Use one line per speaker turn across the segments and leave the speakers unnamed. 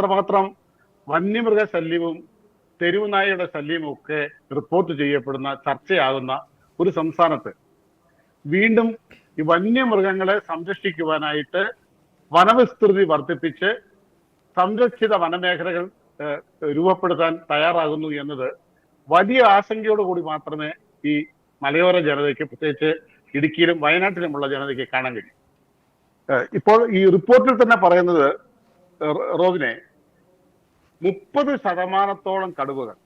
ഇത്രമാത്രം വന്യമൃഗ ശല്യവും തെരുവ് നായയുടെ ശല്യവും ഒക്കെ റിപ്പോർട്ട് ചെയ്യപ്പെടുന്ന ചർച്ചയാകുന്ന ഒരു സംസ്ഥാനത്ത് വീണ്ടും ഈ വന്യമൃഗങ്ങളെ സംരക്ഷിക്കുവാനായിട്ട് വനവിസ്തൃതി വർദ്ധിപ്പിച്ച് സംരക്ഷിത വനമേഖലകൾ രൂപപ്പെടുത്താൻ തയ്യാറാകുന്നു എന്നത് വലിയ ആശങ്കയോട് കൂടി മാത്രമേ ഈ മലയോര ജനതയ്ക്ക് പ്രത്യേകിച്ച് ഇടുക്കിയിലും വയനാട്ടിലുമുള്ള ജനതയ്ക്ക് കാണാൻ കഴിയും. ഇപ്പോൾ ഈ റിപ്പോർട്ടിൽ തന്നെ പറയുന്നത് റോബിനെ മുപ്പത് ശതമാനത്തോളം കടുവകൾ.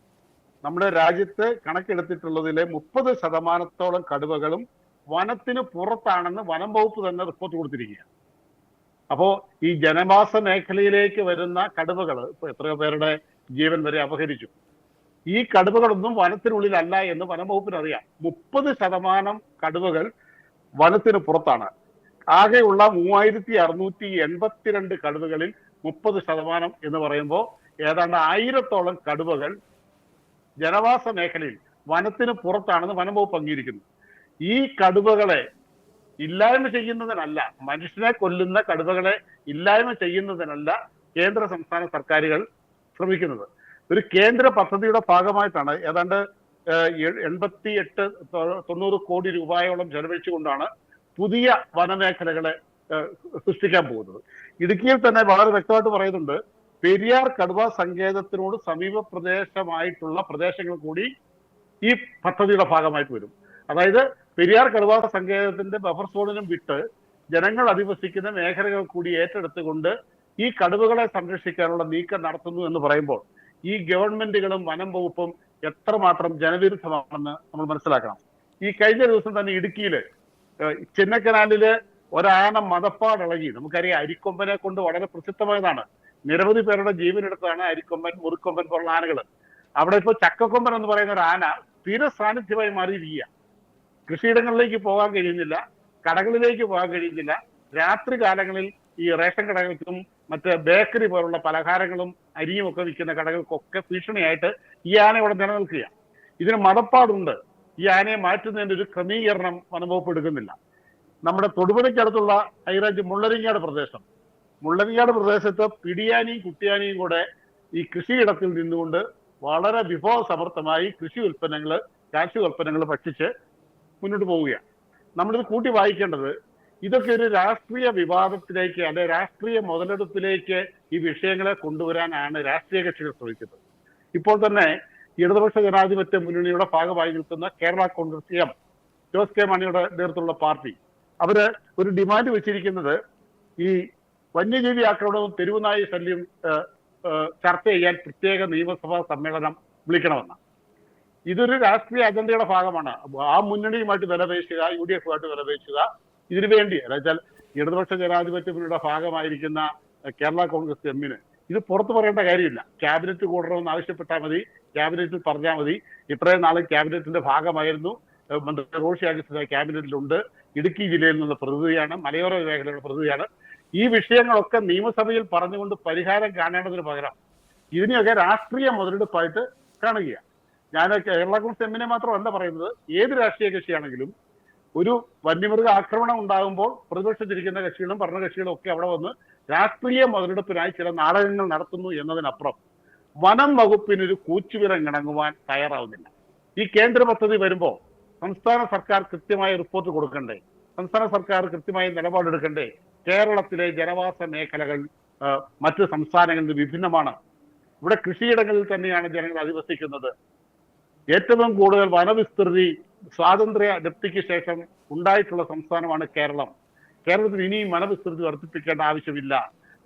നമ്മുടെ രാജ്യത്ത് കണക്കെടുത്തിട്ടുള്ളതിലെ മുപ്പത് ശതമാനത്തോളം കടുവകളും വനത്തിന് പുറത്താണെന്ന് വനം വകുപ്പ് തന്നെ റിപ്പോർട്ട് കൊടുത്തിരിക്കുകയാണ്. അപ്പോ ഈ ജനവാസ മേഖലയിലേക്ക് വരുന്ന കടുവകൾ ഇപ്പൊ എത്രയോ പേരുടെ ജീവൻ വരെ അപഹരിച്ചു. ഈ കടുവകളൊന്നും വനത്തിനുള്ളിലല്ല എന്ന് വനം വകുപ്പിന് അറിയാം മുപ്പത് ശതമാനം കടുവകൾ വനത്തിന് പുറത്താണ്. ആകെയുള്ള മൂവായിരത്തി അറുന്നൂറ്റി എൺപത്തിരണ്ട് കടുവകളിൽ മുപ്പത് ശതമാനം എന്ന് പറയുമ്പോൾ ഏതാണ്ട് ആയിരത്തോളം കടുവകൾ ജനവാസ മേഖലയിൽ വനത്തിന് പുറത്താണെന്ന് വനം വകുപ്പ് അംഗീകരിക്കുന്നു. ഈ കടുവകളെ ഇല്ലായ്മ ചെയ്യുന്നതിനല്ല മനുഷ്യനെ കൊല്ലുന്ന കടുവകളെ ഇല്ലായ്മ ചെയ്യുന്നതിനല്ല കേന്ദ്ര സംസ്ഥാന സർക്കാരുകൾ ശ്രമിക്കുന്നത്. ഒരു കേന്ദ്ര പദ്ധതിയുടെ ഭാഗമായിട്ടാണ് ഏതാണ്ട് എൺപത്തി എട്ട് തൊണ്ണൂറ് കോടി രൂപയോളം ചെലവഴിച്ചുകൊണ്ടാണ് പുതിയ വനമേഖലകളെ സൃഷ്ടിക്കാൻ പോകുന്നത്. ഇടുക്കിയിൽ തന്നെ വളരെ വ്യക്തമായിട്ട് പറയുന്നുണ്ട് പെരിയാർ കടുവ സങ്കേതത്തിനോട് സമീപ പ്രദേശമായിട്ടുള്ള പ്രദേശങ്ങൾ കൂടി ഈ പദ്ധതിയുടെ ഭാഗമായിട്ട് വരും. അതായത് പെരിയാർ കടുവ സങ്കേതത്തിന്റെ ബഫർ സോണിനും വിട്ട് ജനങ്ങൾ അധിവസിക്കുന്ന മേഖലകൾ കൂടി ഏറ്റെടുത്തുകൊണ്ട് ഈ കടുവകളെ സംരക്ഷിക്കാനുള്ള നീക്കം നടത്തുന്നു എന്ന് പറയുമ്പോൾ ഈ ഗവൺമെന്റുകളും വനം വകുപ്പും എത്രമാത്രം ജനവിരുദ്ധമാണെന്ന് നമ്മൾ മനസ്സിലാക്കണം. ഈ കഴിഞ്ഞ ദിവസം തന്നെ ഇടുക്കിയിൽ ചിന്നക്കനാലിൽ ഒരാന മതപ്പാടിളകി. നമുക്കറിയാം അരിക്കൊമ്പനെ കൊണ്ട് വളരെ പ്രസിദ്ധമായതാണ്. നിരവധി പേരുടെ ജീവനെടുത്താണ് അരിക്കൊമ്പൻ മുറിക്കൊമ്പൻ പോലുള്ള ആനകൾ അവിടെ ഇപ്പോൾ ചക്കക്കൊമ്പൻ എന്ന് പറയുന്ന ഒരു ആന സ്ഥിര സാന്നിധ്യമായി മാറിയിരിക്കുക കൃഷിയിടങ്ങളിലേക്ക് പോകാൻ കഴിയുന്നില്ല കടകളിലേക്ക് പോകാൻ കഴിയുന്നില്ല. രാത്രി കാലങ്ങളിൽ ഈ റേഷൻ കടകൾക്കും മറ്റ് ബേക്കറി പോലുള്ള പലഹാരങ്ങളും അരിയും ഒക്കെ വിൽക്കുന്ന കടകൾക്കൊക്കെ ഭീഷണിയായിട്ട് ഈ ആന ഇവിടെ നിലനിൽക്കുക ഇതിന് മതപ്പാടുണ്ട്. ഈ ആനയെ മാറ്റുന്നതിന്റെ ഒരു ക്രമീകരണം വനംവകുപ്പ് എടുക്കുന്നില്ല നമ്മുടെ തൊടുപുഴയ്ക്കടുത്തുള്ള ഹൈറേഞ്ച് മുള്ളരിങ്ങാട് പ്രദേശം. മുള്ളരിങ്ങാട് പ്രദേശത്ത് പിടിയാനിയും കുട്ടിയാനിയും കൂടെ ഈ കൃഷിയിടത്തിൽ നിന്നുകൊണ്ട് വളരെ വിഭവസമർത്ഥമായി കൃഷി ഉൽപ്പന്നങ്ങൾ കാർഷിക ഉൽപ്പന്നങ്ങൾ ഭക്ഷിച്ച് മുന്നോട്ട് പോവുകയാണ്. നമ്മളിത് കൂട്ടി വായിക്കേണ്ടത് ഇതൊക്കെ ഒരു രാഷ്ട്രീയ വിവാദത്തിലേക്ക് അല്ലെ രാഷ്ട്രീയ മുതലെടുപ്പിലേക്ക് ഈ വിഷയങ്ങളെ കൊണ്ടുവരാനാണ് രാഷ്ട്രീയ കക്ഷികൾ ശ്രമിക്കുന്നത്. ഇപ്പോൾ തന്നെ ഇടതുപക്ഷ ജനാധിപത്യ മുന്നണിയുടെ ഭാഗമായി നിൽക്കുന്ന Kerala Congress M Jose K മാണിയുടെ നേതൃത്വമുള്ള പാർട്ടി അവർ ഒരു ഡിമാൻഡ് വെച്ചിരിക്കുന്നത് ഈ വന്യജീവി ആക്രമണവും തെരുവുനായി ശല്യം ചർച്ച ചെയ്യാൻ പ്രത്യേക നിയമസഭാ സമ്മേളനം വിളിക്കണമെന്ന് ഇതൊരു രാഷ്ട്രീയ അജണ്ടയുടെ ഭാഗമാണ്. ആ മുന്നണിയുമായിട്ട് വിലപേശുക യു ഡി എഫുമായിട്ട് വിലപേശുക ഇതിനു വേണ്ടി എന്നുവെച്ചാൽ ഇടതുപക്ഷ ജനാധിപത്യ മുന്നണിയുടെ ഭാഗമായിരിക്കുന്ന കേരള കോൺഗ്രസ് എമ്മിന് ഇത് പുറത്തു പറയേണ്ട കാര്യമില്ല. ക്യാബിനറ്റ് കൂടണമെന്ന് ആവശ്യപ്പെട്ടാൽ മതി ക്യാബിനറ്റിൽ പറഞ്ഞാൽ മതി. ഇത്രയും നാൾ ക്യാബിനറ്റിന്റെ ഭാഗമായിരുന്നു. മന്ത്രി റോഷി അഗസ്റ്റിന്റെ ക്യാബിനറ്റിലുണ്ട്. ഇടുക്കി ജില്ലയിൽ നിന്നുള്ള പ്രതിനിധിയാണ് മലയോര മേഖലയുടെ പ്രതിനിധിയാണ്. ഈ വിഷയങ്ങളൊക്കെ നിയമസഭയിൽ പറഞ്ഞുകൊണ്ട് പരിഹാരം കാണേണ്ടതിന് പകരം ഇതിനെയൊക്കെ രാഷ്ട്രീയ മുതലെടുപ്പായിട്ട് കാണുകയാണ്. ഞാൻ കേരള കോൺഗ്രസ് എമ്മിനെ മാത്രമല്ല പറയുന്നത് ഏത് രാഷ്ട്രീയ കക്ഷിയാണെങ്കിലും ഒരു വന്യമൃഗ ആക്രമണം ഉണ്ടാകുമ്പോൾ പ്രതിപക്ഷത്തിരിക്കുന്ന കക്ഷികളും ഭരണകക്ഷികളും ഒക്കെ അവിടെ വന്ന് രാഷ്ട്രീയ മുതലെടുപ്പിനായി ചില നാടകങ്ങൾ നടത്തുന്നു എന്നതിനപ്പുറം വനം വകുപ്പിനൊരു കൂച്ചുവിരങ്ങിണങ്ങുവാൻ തയ്യാറാവുന്നില്ല. ഈ കേന്ദ്ര പദ്ധതി വരുമ്പോൾ സംസ്ഥാന സർക്കാർ കൃത്യമായ റിപ്പോർട്ട് കൊടുക്കണ്ടേ? സംസ്ഥാന സർക്കാർ കൃത്യമായ നിലപാടെടുക്കണ്ടേ? കേരളത്തിലെ ജനവാസ മേഖലകൾ മറ്റ് സംസ്ഥാനങ്ങളിൽ നിന്ന് വിഭിന്നമാണ്. ഇവിടെ കൃഷിയിടങ്ങളിൽ തന്നെയാണ് ജനങ്ങൾ അധിവസിക്കുന്നത്. ഏറ്റവും കൂടുതൽ വനവിസ്തൃതി സ്വാതന്ത്ര്യ ലബ്ധിക്ക് ശേഷം ഉണ്ടായിട്ടുള്ള സംസ്ഥാനമാണ് കേരളം. കേരളത്തിൽ ഇനിയും വനവിസ്തൃതി വർദ്ധിപ്പിക്കേണ്ട ആവശ്യമില്ല.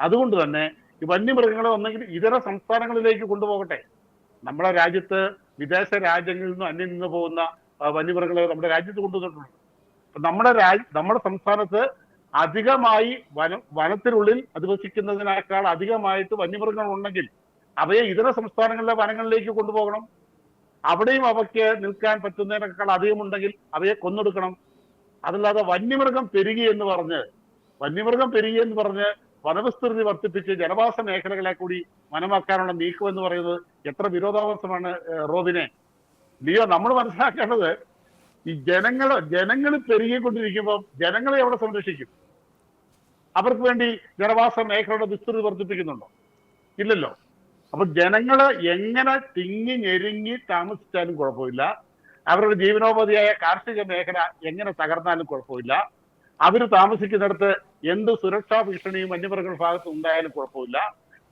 അതുകൊണ്ട് തന്നെ ഈ വന്യമൃഗങ്ങളെ ഒന്നെങ്കിൽ ഇതര സംസ്ഥാനങ്ങളിലേക്ക് കൊണ്ടുപോകട്ടെ. നമ്മുടെ രാജ്യത്ത് വിദേശ രാജ്യങ്ങളിൽ നിന്നും അന്യം നിന്ന് പോകുന്ന വന്യമൃഗങ്ങളെ നമ്മുടെ രാജ്യത്ത് കൊണ്ടുവന്നിട്ടുണ്ട്. നമ്മുടെ രാജ്യ നമ്മുടെ സംസ്ഥാനത്ത് അധികമായി വന വനത്തിനുള്ളിൽ അധിവസിക്കുന്നതിനേക്കാൾ അധികമായിട്ട് വന്യമൃഗങ്ങൾ ഉണ്ടെങ്കിൽ അവയെ ഇതര സംസ്ഥാനങ്ങളിലെ വനങ്ങളിലേക്ക് കൊണ്ടുപോകണം. അവിടെയും അവയ്ക്ക് നിൽക്കാൻ പറ്റുന്നതിനേക്കാൾ അധികമുണ്ടെങ്കിൽ അവയെ കൊന്നൊടുക്കണം. അതല്ലാതെ വന്യമൃഗം പെരുകി എന്ന് പറഞ്ഞ് വന്യമൃഗം പെരുകി എന്ന് പറഞ്ഞ് വനവിസ്തൃതി വർദ്ധിപ്പിച്ച് ജനവാസ മേഖലകളെ കൂടി വനമാക്കാനുള്ള നീക്കം എന്ന് പറയുന്നത് എത്ര വിരോധാഭാസമാണ് റോബിനെ. ലിയോ നമ്മൾ മനസ്സിലാക്കേണ്ടത് ഈ ജനങ്ങൾ ജനങ്ങൾ പെരുകിക്കൊണ്ടിരിക്കുമ്പോൾ ജനങ്ങളെ എവിടെ സംരക്ഷിക്കും. അവർക്ക് വേണ്ടി ജനവാസ മേഖലയുടെ വിസ്തൃതി വർദ്ധിപ്പിക്കുന്നുണ്ടോ? ഇല്ലല്ലോ. അപ്പൊ ജനങ്ങൾ എങ്ങനെ തിങ്ങി ഞെരുങ്ങി താമസിച്ചാലും കുഴപ്പമില്ല. അവരുടെ ജീവനോപാധിയായ കാർഷിക മേഖല എങ്ങനെ തകർന്നാലും കുഴപ്പമില്ല. അവർ താമസിക്കുന്നിടത്ത് എന്ത് സുരക്ഷാ ഭീഷണിയും വന്യമൃഗങ്ങളുടെ ഭാഗത്ത് ഉണ്ടായാലും കുഴപ്പമില്ല.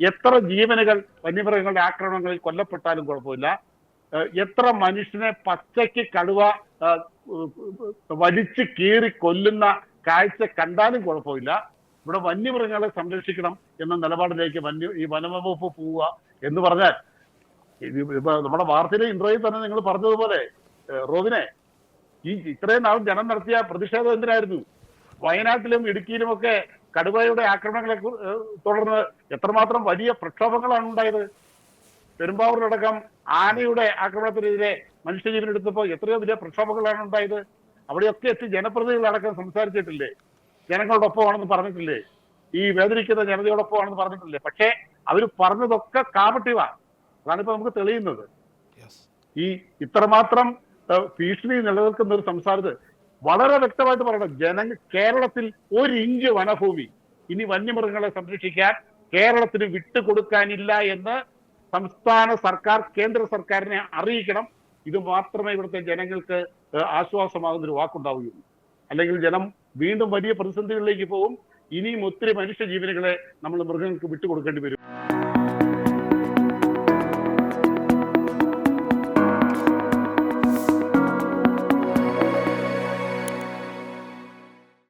എത്ര ജീവനുകൾ വന്യമൃഗങ്ങളുടെ ആക്രമണങ്ങളിൽ കൊല്ലപ്പെട്ടാലും കുഴപ്പമില്ല. എത്ര മനുഷ്യനെ പച്ചയ്ക്ക് കടുവ വലിച്ചു കീറി കൊല്ലുന്ന കാഴ്ച കണ്ടാലും കുഴപ്പമില്ല. ഇവിടെ വന്യമൃഗങ്ങളെ സംരക്ഷിക്കണം എന്ന നിലപാടിലേക്ക് വന്യ ഈ വനംവകുപ്പ് പോവുക എന്ന് പറഞ്ഞാൽ നമ്മുടെ വാർത്തയിലെ ഇന്റർവ്യൂ തന്നെ നിങ്ങൾ പറഞ്ഞതുപോലെ റോബിനെ ഈ ഇത്രയും നാൾ ജനം നടത്തിയ പ്രതിഷേധം എന്തിനായിരുന്നു? വയനാട്ടിലും ഇടുക്കിയിലും ഒക്കെ കടുവയുടെ ആക്രമണങ്ങളെ തുടർന്ന് എത്രമാത്രം വലിയ പ്രക്ഷോഭങ്ങളാണ് ഉണ്ടായത് പെരുമ്പാവൂരിലടക്കം ആനയുടെ ആക്രമണത്തിനെതിരെ മനുഷ്യജീവൻ എടുത്തപ്പോൾ എത്രയോ വലിയ പ്രക്ഷോഭങ്ങളാണ് ഉണ്ടായത്. അവിടെയൊക്കെ എത്തി ജനപ്രതിനിധികളടക്കം സംസാരിച്ചിട്ടില്ലേ? ജനങ്ങളോടൊപ്പമാണെന്ന് പറഞ്ഞിട്ടില്ലേ? ഈ വേദനിക്കുന്ന ജനതയോടൊപ്പമാണെന്ന് പറഞ്ഞിട്ടില്ലേ? പക്ഷേ അവർ പറഞ്ഞതൊക്കെ കാപട്യവാ. അതാണ് ഇപ്പൊ നമുക്ക് തെളിയുന്നത്. ഈ ഇത്രമാത്രം ഭീഷണി നിലനിൽക്കുന്ന ഒരു സംസ്ഥാനത്ത് വളരെ വ്യക്തമായിട്ട് പറയണം. ജനങ്ങൾ കേരളത്തിൽ ഒരു ഇഞ്ച് വനഭൂമി. ഇനി വന്യമൃഗങ്ങളെ സംരക്ഷിക്കാൻ കേരളത്തിന് വിട്ടുകൊടുക്കാനില്ല എന്ന് സംസ്ഥാന സർക്കാർ കേന്ദ്ര സർക്കാരിനെ അറിയിക്കണം. ഇത് മാത്രമേ ഇവിടുത്തെ ജനങ്ങൾക്ക് ആശ്വാസമാകുന്ന ഒരു വാക്കുണ്ടാവുകയുള്ളൂ. അല്ലെങ്കിൽ ജനം വീണ്ടും വലിയ പ്രതിസന്ധികളിലേക്ക് പോകും. ഇനിയും ഒത്തിരി മനുഷ്യ ജീവനുകളെ നമ്മൾ മൃഗങ്ങൾക്ക് വിട്ടുകൊടുക്കേണ്ടി വരും.